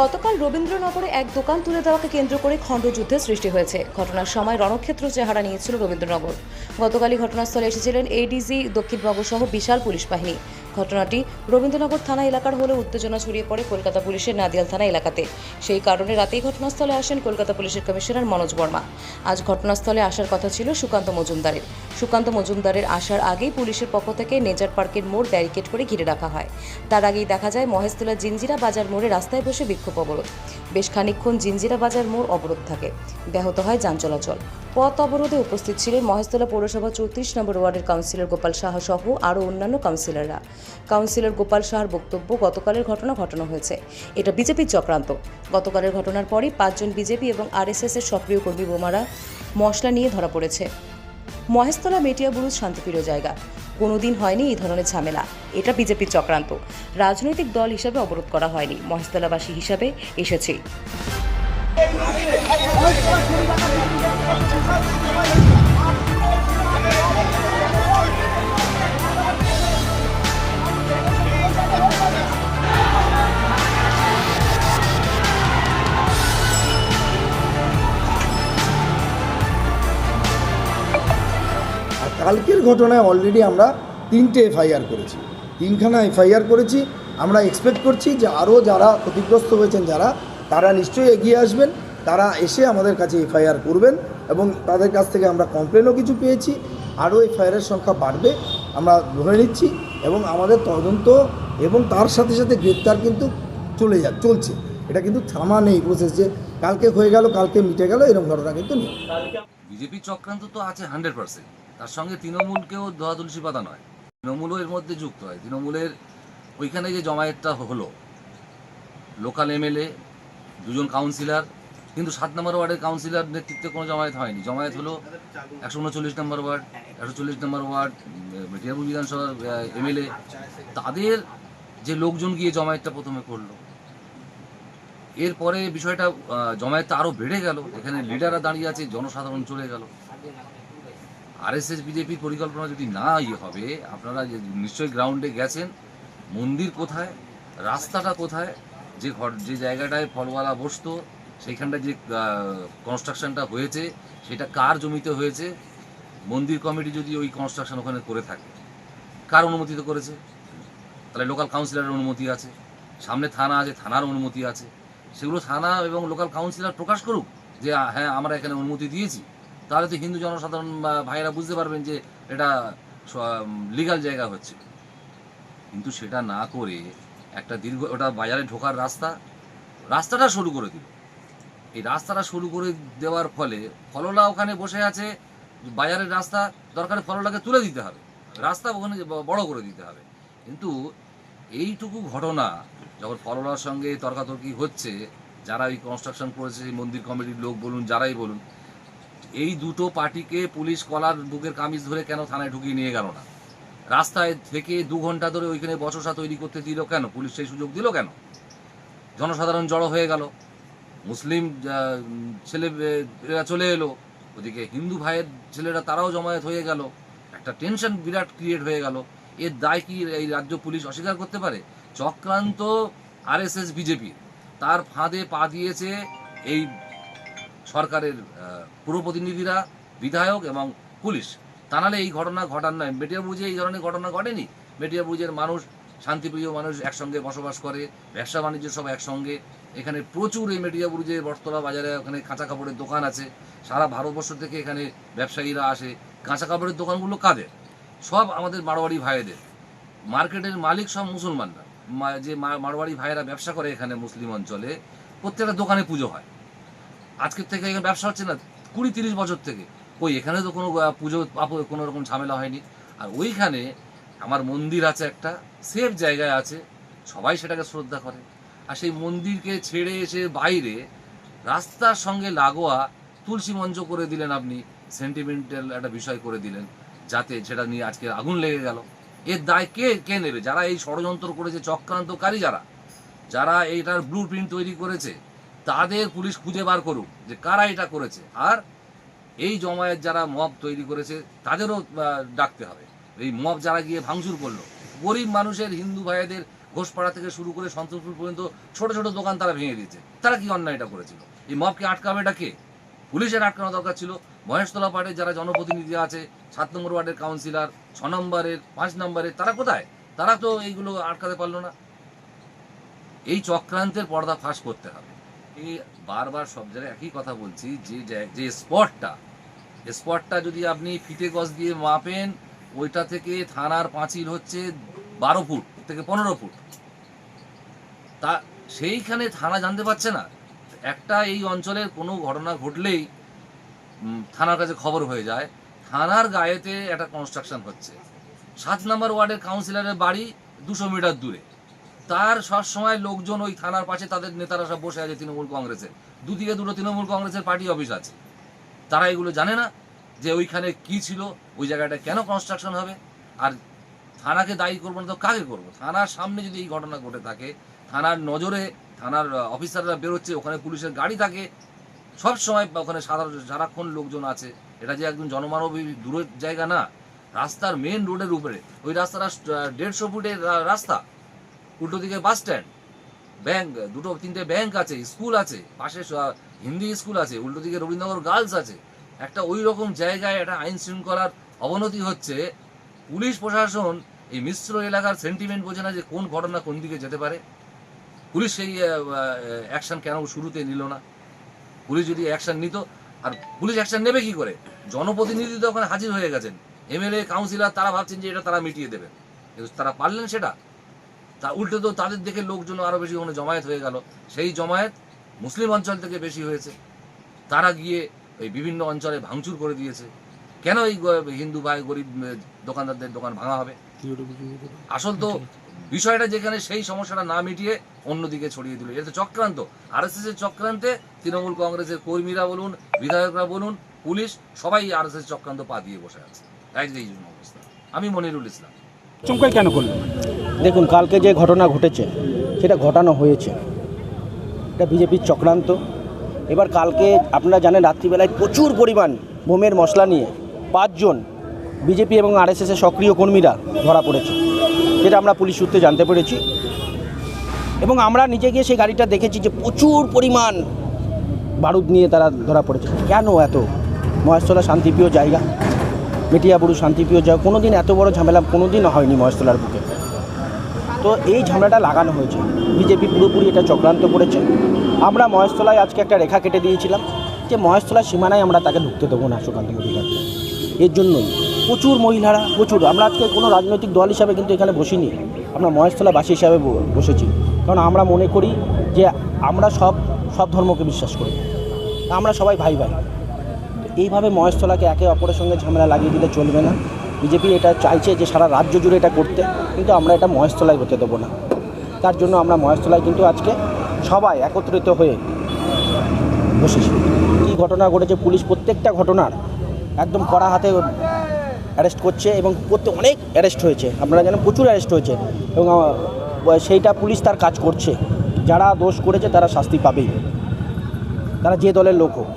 গতকাল রবীন্দ্রনগরে এক দোকান তুলে দেওয়াকে কেন্দ্র করে খণ্ডযুদ্ধের সৃষ্টি হয়েছে। ঘটনার সময় রণক্ষেত্র চেহারা নিয়েছিল রবীন্দ্রনগর। গতকালই ঘটনাস্থলে এসেছিলেন এডিজি দক্ষিণবঙ্গ সহ বিশাল পুলিশ বাহিনী। ঘটনাটি রবীন্দ্রনগর থানা এলাকার হলে উত্তেজনা ছড়িয়ে পড়ে কলকাতা পুলিশের নাদিয়াল থানা এলাকাতে। সেই কারণে রাতেই ঘটনাস্থলে আসেন কলকাতা পুলিশের কমিশনার মনোজ বর্মা। আজ ঘটনাস্থলে আসার কথা ছিল সুকান্ত মজুমদারের। সুকান্ত মজুমদারের আসার আগেই পুলিশের পক্ষ থেকে নেজার পার্কের মোড় ব্যারিকেড করে ঘিরে রাখা হয়। তার আগেই দেখা যায় মহেশতলা জিঞ্জিরা বাজার মোড়ে রাস্তায় বসে বিক্ষোভ অবরোধ। বেশ খানিকক্ষণ জিঞ্জিরা বাজার মোড় অবরোধ থাকে। ব্যাহত হয় যান চলাচল। পথ অবরোধে উপস্থিত ছিলেন মহেশতলা পৌরসভা চৌত্রিশ নম্বর ওয়ার্ডের কাউন্সিলর গোপাল সাহা সহ আরও অন্যান্য কাউন্সিলররা। কাউন্সিলর গোপাল সাহার বক্তব্য, গতকালের ঘটনা ঘটানো হয়েছে। এটা বিজেপির চক্রান্ত। গতকালের ঘটনার পরই পাঁচজন বিজেপি এবং আরএসএস এর সক্রিয় কর্মী বোমারা মশলা নিয়ে ধরা পড়েছে। মহেশতলা, মেটিয়া মেটিয়াবুরুজ শান্তিপ্রিয় জায়গা। কোনোদিন হয়নি এই ধরনের ঝামেলা। এটা বিজেপির চক্রান্ত। রাজনৈতিক দল হিসাবে অবরোধ করা হয়নি। মহেশতলাবাসী হিসাবে এসেছি। কালকের ঘটনায় অলরেডি আমরা তিনটে এফআইআর করেছি। তিনখানা এফআইআর করেছি। আমরা এক্সপেক্ট করছি যে আরও যারা ক্ষতিগ্রস্ত হয়েছেন যারা তারা নিশ্চয়ই এগিয়ে আসবেন তারা এসে আমাদের কাছে এফআইআর করবেন এবং তাদের কাছ থেকে আমরা কমপ্লেনও কিছু পেয়েছি। আরও এফআইআরের সংখ্যা বাড়বে আমরা ধরে নিচ্ছি এবং আমাদের তদন্ত এবং তার সাথে সাথে গ্রেপ্তার কিন্তু চলে যা চলছে। এটা কিন্তু থামা নেই প্রসেস যে কালকে হয়ে গেল কালকে মিটে গেল এরকম ঘটনা কিন্তু নেই। বিজেপি চক্রান্ত তো আছে হান্ড্রেড পার্সেন্ট তার সঙ্গে তৃণমূলকেও ধোয়া তুলসী পাতা নয়। তৃণমূলও এর মধ্যে যুক্ত হয়। তৃণমূলের ওইখানে যে জমায়েতটা হলো, লোকাল এমএলএ, দুজন কাউন্সিলর, কিন্তু সাত নম্বর ওয়ার্ডের কাউন্সিলর নেতৃত্বে কোনো জমায়েত হয়নি। জমায়েত হলো একশো উনচল্লিশ নম্বর ওয়ার্ড, একশো চল্লিশ নম্বর ওয়ার্ড মেটিয়াপুর বিধানসভার এমএলএ। তাদের যে লোকজন গিয়ে জমায়েতটা প্রথমে করল, এরপরে বিষয়টা জমায়েতটা আরও বেড়ে গেল। এখানে লিডাররা দাঁড়িয়ে আছে, জনসাধারণ চলে গেল। আরএসএস, বিজেপির পরিকল্পনা যদি না ইয়ে হবে, আপনারা যে নিশ্চয়ই গ্রাউন্ডে গেছেন, মন্দির কোথায়, রাস্তাটা কোথায়, যে ঘর, যে জায়গাটায় ফলওয়ালা বসতো সেইখানটা যে কনস্ট্রাকশনটা হয়েছে, সেটা কার জমিতে হয়েছে, মন্দির কমিটি যদি ওই কনস্ট্রাকশন ওখানে করে থাকে, কার অনুমতিতে করেছে? তাহলে লোকাল কাউন্সিলরের অনুমতি আছে, সামনে থানা আছে, থানার অনুমতি আছে, সেগুলো থানা এবং লোকাল কাউন্সিলর প্রকাশ করুক যে হ্যাঁ আমরা এখানে অনুমতি দিয়েছি। তাহলে তো হিন্দু জনসাধারণ ভাইয়েরা বুঝতে পারবেন যে এটা লিগাল জায়গা হচ্ছে। কিন্তু সেটা না করে একটা দীর্ঘ, ওটা বাজারে ঢোকার রাস্তা, রাস্তাটা শুরু করে দিল। এই রাস্তাটা শুরু করে দেওয়ার ফলে ফললা ওখানে বসে আছে, বাজারের রাস্তা, দরকারে ফললাকে তুলে দিতে হবে। রাস্তা ওখানে বড় করে দিতে হবে। কিন্তু এইটুকু ঘটনা, যখন ফললার সঙ্গে তর্কাতর্কি হচ্ছে, যারা এই কনস্ট্রাকশন করেছে মন্দির কমিটির লোক বলুন, যারাই বলুন এই দুটো পার্টিকে পুলিশ কলার বুকের কামিজ ধরে কেন থানায় ঢুকিয়ে নিয়ে গেল না? রাস্তায় থেকে দু ঘণ্টা ধরে ওইখানে বসসা তৈরি করতে দিল কেন? পুলিশ সেই সুযোগ দিল কেন? জনসাধারণ জড়ো হয়ে গেল। মুসলিম ছেলে চলে এলো। ওদিকে হিন্দু ভাইয়ের ছেলেরা তারাও জমায়েত হয়ে গেল। একটা টেনশন বিরাট ক্রিয়েট হয়ে গেল। এর দায় কি এই রাজ্য পুলিশ অস্বীকার করতে পারে? চক্রান্ত আরএসএস বিজেপি তার ফাঁদে পা দিয়েছে এই সরকারের আহ, পুরো প্রতিনিধিরা বিধায়ক এবং পুলিশ। তা নাহলে এই ঘটনা ঘটার নয়। মেটিয়াবুজে এই ধরনের ঘটনা ঘটেনি? মেটিয়াবুজের মানুষ শান্তিপ্রিয় মানুষ একসঙ্গে বসবাস করে ব্যবসা বাণিজ্য সব একসঙ্গে। এখানে প্রচুর এই মেটিয়াবুরুজে বটতলা বাজারে ওখানে কাঁচা কাপড়ের দোকান আছে। সারা ভারতবর্ষ থেকে এখানে ব্যবসায়ীরা আসে। কাঁচা কাপড়ের দোকানগুলো কাদের? সব আমাদের মারোয়াড়ি ভাইদের। মার্কেটের মালিক সব মুসলমানরা। যে মারোয়াড়ি ভাইয়েরা ব্যবসা করে এখানে মুসলিম অঞ্চলে প্রত্যেকটা দোকানে পুজো হয়। আজকের থেকে এখানে ব্যবসা হচ্ছে না, কুড়ি তিরিশ বছর থেকে। ওই এখানে তো কোনো পুজো কোনো রকম ঝামেলা হয়নি। আর ওইখানে আমার মন্দির আছে একটা সেফ জায়গায় আছে, সবাই সেটাকে শ্রদ্ধা করে। আর সেই মন্দিরকে ছেড়ে এসে বাইরে রাস্তার সঙ্গে লাগোয়া তুলসী মঞ্চ করে দিলেন আপনি সেন্টিমেন্টাল একটা বিষয় করে দিলেন, যাতে সেটা নিয়ে আজকে আগুন লেগে গেল। এর দায় কে কে নেবে? যারা এই ষড়যন্ত্র করেছে, চক্রান্তকারী যারা যারা এইটার ব্লু প্রিন্ট তৈরি করেছে তাদের পুলিশ খুঁজে বার করুক যে কারা এটা করেছে। আর এই জমায়েত যারা মব তৈরি করেছে, তাদেরও ডাকতে হবে। এই মব যারা গিয়ে ভাঙচুর করল, গরিব মানুষের হিন্দু ভাইদের ঘোষপাড়া থেকে শুরু করে সন্তোষপুর পর্যন্ত ছোট ছোট দোকান তারা ভেঙে দিয়েছে। তারা কি অন্যায়টা করেছিল? এই মবকে আটকাবে এটা কে? পুলিশের আটকানো দরকার ছিল। মহেশতলা পাড়ে যারা জনপ্রতিনিধি আছে, সাত নম্বর ওয়ার্ডের কাউন্সিলর, ছ নম্বরের, পাঁচ নম্বরের, তারা কোথায়? তারা তো এইগুলো আটকাতে পারল না। এই চক্রান্তের পর্দা ফাঁস করতে হবে। এই বারবার সব জায়গায় একই কথা বলছি, যে যে স্পটটা স্পটটা যদি আপনি ফিতে গজ দিয়ে মাপেন, ওইটা থেকে থানার পাঁচিল হচ্ছে বারো ফুট থেকে পনেরো ফুট। তা সেইখানে থানা জানতে পারছে না। একটা এই অঞ্চলের কোনো ঘটনা ঘটলেই থানার কাছে খবর হয়ে যায়। থানার গায়েতে একটা কনস্ট্রাকশন হচ্ছে। সাত নম্বর ওয়ার্ডের কাউন্সিলরের বাড়ি দুশো মিটার দূরে। তার সব সময় লোকজন ওই থানার পাশে তাদের নেতারা সব বসে আছে তৃণমূল কংগ্রেসের দুদিকে দুটো তৃণমূল কংগ্রেসের পার্টি অফিস আছে। তারা এগুলো জানে না যে ওইখানে কি ছিল, ওই জায়গাটা কেন কনস্ট্রাকশন হবে, আর থানাকে দায়ী করব না তো কাকে করব? থানার সামনে যদি এই ঘটনা ঘটে থাকে, থানার নজরে থানার অফিসাররা বেরোচ্ছে, ওখানে পুলিশের গাড়ি থাকে সব সময় ওখানে সাধারণ সারাক্ষণ লোকজন আছে। এটা যে একদম জনমানবী দূরের জায়গা না, রাস্তার মেন রোডের উপরে। ওই রাস্তাটা দেড়শো ফুটের রাস্তা। উল্টো দিকে বাস স্ট্যান্ড ব্যাংক দুটো, তিনটে ব্যাংক আছে স্কুল আছে, পাশে হিন্দি স্কুল আছে, উল্টো দিকে রবীন্দ্রনগর গার্লস আছে। একটা ওই রকম জায়গায় একটা আইন শৃঙ্খলার অবনতি হচ্ছে, পুলিশ প্রশাসন এই মিশ্র এলাকার সেন্টিমেন্ট বোঝে না যে কোন ঘটনা কোন দিকে যেতে পারে। পুলিশ সেই অ্যাকশন কেন শুরুতে নিল না? পুলিশ যদি অ্যাকশন নিত, আর পুলিশ অ্যাকশন নেবে কি করে? জনপ্রতিনিধি তো ওখানে হাজির হয়ে গেছেন। এমএলএ কাউন্সিলর তারা ভাবছেন যে এটা তারা মিটিয়ে দেবে। কিন্তু তারা পারলেন সেটা। তা উল্টে তো তাদের দেখে লোকজন আরও বেশি ওখানে জমায়েত হয়ে গেল। সেই জমায়েত মুসলিম অঞ্চল থেকে বেশি হয়েছে। তারা গিয়ে ওই বিভিন্ন অঞ্চলে ভাঙচুর করে দিয়েছে। কেন এই হিন্দু ভাই, গরিব দোকানদারদের দোকান ভাঙা হবে? আসল তো বিষয়টা যেখানে সেই সমস্যাটা না মিটিয়ে অন্যদিকে ছড়িয়ে দিল। এটা চক্রান্ত। আর এস এস এর চক্রান্তে তৃণমূল কংগ্রেসের কর্মীরা বলুন, বিধায়করা বলুন, পুলিশ সবাই আর এস এস চক্রান্ত পা দিয়ে বসে আছে। এই জন্য অবস্থা। আমি মনিরুল ইসলাম। চমকাই কেন করল দেখুন, কালকে যে ঘটনা ঘটেছে, সেটা ঘটানো হয়েছে। এটা বিজেপির চক্রান্ত। এবার কালকে আপনারা জানেন, রাত্রিবেলায় প্রচুর পরিমাণ বোমের মশলা নিয়ে পাঁচজন বিজেপি এবং আরএসএসের সক্রিয় কর্মীরা ধরা পড়েছে। যেটা আমরা পুলিশ সূত্রে জানতে পেরেছি। এবং আমরা নিজে গিয়ে সেই গাড়িটা দেখেছি যে প্রচুর পরিমাণ বারুদ নিয়ে তারা ধরা পড়েছে। কেন এত? মহেশতলা শান্তিপ্রিয় জায়গা। মেটিয়াবুরু শান্তিপ্রিয় জায়গা কোনো দিন এত বড় ঝামেলা কোনো দিন হয়নি মহেশতলার বুকে। তো এই ঝামেলাটা লাগানো হয়েছে। বিজেপি পুরোপুরি এটা চক্রান্ত করেছে। আমরা মহেশতলায় আজকে একটা রেখা কেটে দিয়েছিলাম যে মহেশতলার সীমানায় আমরা তাকে ঢুকতে দেবো না সুকান্ত অধিকারকে। এর জন্যই। প্রচুর মহিলারা, প্রচুর। আমরা আজকে কোনো রাজনৈতিক দল হিসাবে কিন্তু এখানে বসিনি। আমরা মহেশতলাবাসী হিসাবে বসেছি। কারণ আমরা মনে করি যে আমরা সব সব ধর্মকে বিশ্বাস করি। আমরা সবাই ভাই ভাই এইভাবে মহেশতলাকে একে অপরের সঙ্গে ঝামেলা লাগিয়ে দিলে চলবে না। বিজেপি এটা চাইছে যে সারা রাজ্য জুড়ে এটা করতে, কিন্তু আমরা এটা মহেশতলায় হতে দেবো না। তার জন্য আমরা মহেশতলায় কিন্তু আজকে সবাই একত্রিত হয়ে বসেছি। কী ঘটনা ঘটেছে, পুলিশ প্রত্যেকটা ঘটনার একদম কড়া হাতে অ্যারেস্ট করছে এবং প্রত্যেক, অনেক অ্যারেস্ট হয়েছে। আপনারা জানেন প্রচুর অ্যারেস্ট হয়েছে এবং সেইটা পুলিশ তার কাজ করছে। যারা দোষ করেছে তারা শাস্তি পাবেই। তারা যে দলের লোক হোক।